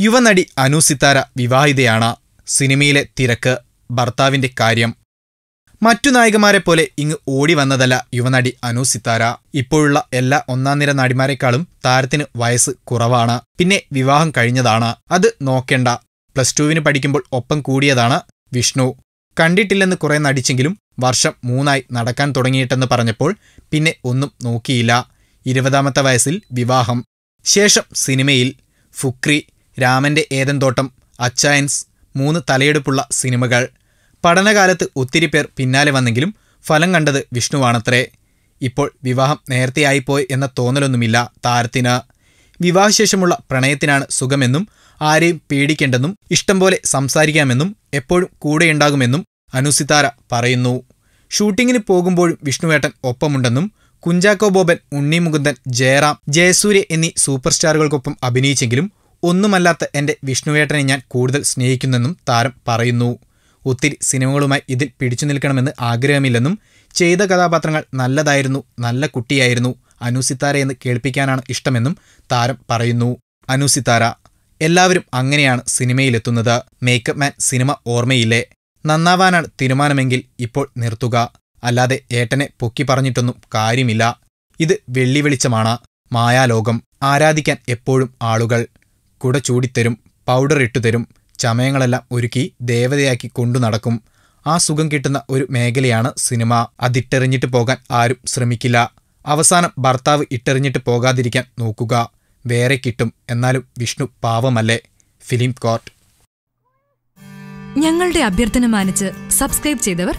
യുവനടി അനു സിത്താര വിവാഹിതയാണ്. സിനിമയിലെ തിരക്ക് ഭർത്താവിന്റെ കാര്യം. മറ്റു നായികമാരെ പോലെ ഇങ്ങ് ഓടി വന്നതല്ല യുവനടി അനു സിത്താര. ഇപ്പോഴുള്ള എല്ലാ ഒന്നാം നിര നടിമാരെക്കാളും താരത്തിന് വയസ്സ് കുറവാണ്. പിന്നെ വിവാഹം കഴിഞ്ഞതാണ്. അത് നോക്കേണ്ട. പ്ലസ് ടുവിന് പഠിക്കുമ്പോൾ ഒപ്പം കൂടിയതാണ് വിഷ്ണു. കണ്ടിട്ടില്ലെന്ന് കുറെ നടിച്ചെങ്കിലും വർഷം മൂന്നായി നടക്കാൻ തുടങ്ങിയിട്ടെന്ന് പറഞ്ഞപ്പോൾ പിന്നെ ഒന്നും നോക്കിയില്ല. ഇരുപതാമത്തെ വയസ്സിൽ വിവാഹം. ശേഷം സിനിമയിൽ ഫുക്രി രാമന്റെ ഏതൻ തോട്ടം അച്ചായൻസ് മൂന്ന് തലയെടുപ്പുള്ള സിനിമകൾ പഠനകാലത്ത് ഒത്തിരി പേർ പിന്നാലെ വന്നെങ്കിലും ഫലം കണ്ടത് വിഷ്ണുവാണത്രേ. ഇപ്പോൾ വിവാഹം നേരത്തെയായിപ്പോയി എന്ന തോന്നലൊന്നുമില്ല താരത്തിന്. വിവാഹശേഷമുള്ള പ്രണയത്തിനാണ് സുഖമെന്നും ആരെയും പേടിക്കേണ്ടെന്നും ഇഷ്ടം പോലെ സംസാരിക്കാമെന്നും എപ്പോഴും കൂടെയുണ്ടാകുമെന്നും അനുസിതാര പറയുന്നു. ഷൂട്ടിങ്ങിന് പോകുമ്പോഴും വിഷ്ണുവേട്ടൻ ഒപ്പമുണ്ടെന്നും കുഞ്ചാക്കോ ബോബൻ ഉണ്ണി മുകുന്ദൻ ജയറാം ജയസൂര്യ എന്നീ സൂപ്പർ സ്റ്റാറുകൾക്കൊപ്പം അഭിനയിച്ചെങ്കിലും ഒന്നുമല്ലാത്ത എന്റെ വിഷ്ണുവേട്ടനെ ഞാൻ കൂടുതൽ സ്നേഹിക്കുന്നെന്നും താരം പറയുന്നു. ഒത്തിരി സിനിമകളുമായി ഇതിൽ പിടിച്ചു നിൽക്കണമെന്ന് ആഗ്രഹമില്ലെന്നും ചെയ്ത കഥാപാത്രങ്ങൾ നല്ലതായിരുന്നു നല്ല കുട്ടിയായിരുന്നു. അനുസിത്താര എന്ന് കേൾപ്പിക്കാനാണ് ഇഷ്ടമെന്നും താരം പറയുന്നു. അനുസിത്താര എല്ലാവരും അങ്ങനെയാണ് സിനിമയിലെത്തുന്നത്. മേക്കപ്പ് മാൻ സിനിമ ഓർമ്മയില്ലേ? നന്നാവാനാണ് തീരുമാനമെങ്കിൽ ഇപ്പോൾ നിർത്തുക. അല്ലാതെ ഏട്ടനെ പൊക്കി പറഞ്ഞിട്ടൊന്നും കാര്യമില്ല. ഇത് വെള്ളി വെളിച്ചമാണ്. മായാലോകം. ആരാധിക്കാൻ എപ്പോഴും ആളുകൾ. കുട ചൂടിത്തരും പൗഡർ ഇട്ടുതരും ചമയങ്ങളെല്ലാം ഒരുക്കി ദേവതയാക്കി കൊണ്ടു നടക്കും. ആ സുഖം കിട്ടുന്ന ഒരു മേഖലയാണ് സിനിമ. അതിട്ടെറിഞ്ഞിട്ട് പോകാൻ ആരും ശ്രമിക്കില്ല. അവസാനം ഭർത്താവ് ഇട്ടെറിഞ്ഞിട്ട് പോകാതിരിക്കാൻ നോക്കുക. വേറെ കിട്ടും. എന്നാലും വിഷ്ണു പാവമല്ലേ? Film court. ഞങ്ങളുടെ അഭ്യർത്ഥന മാനിച്ച് സബ്സ്ക്രൈബ് ചെയ്തവർ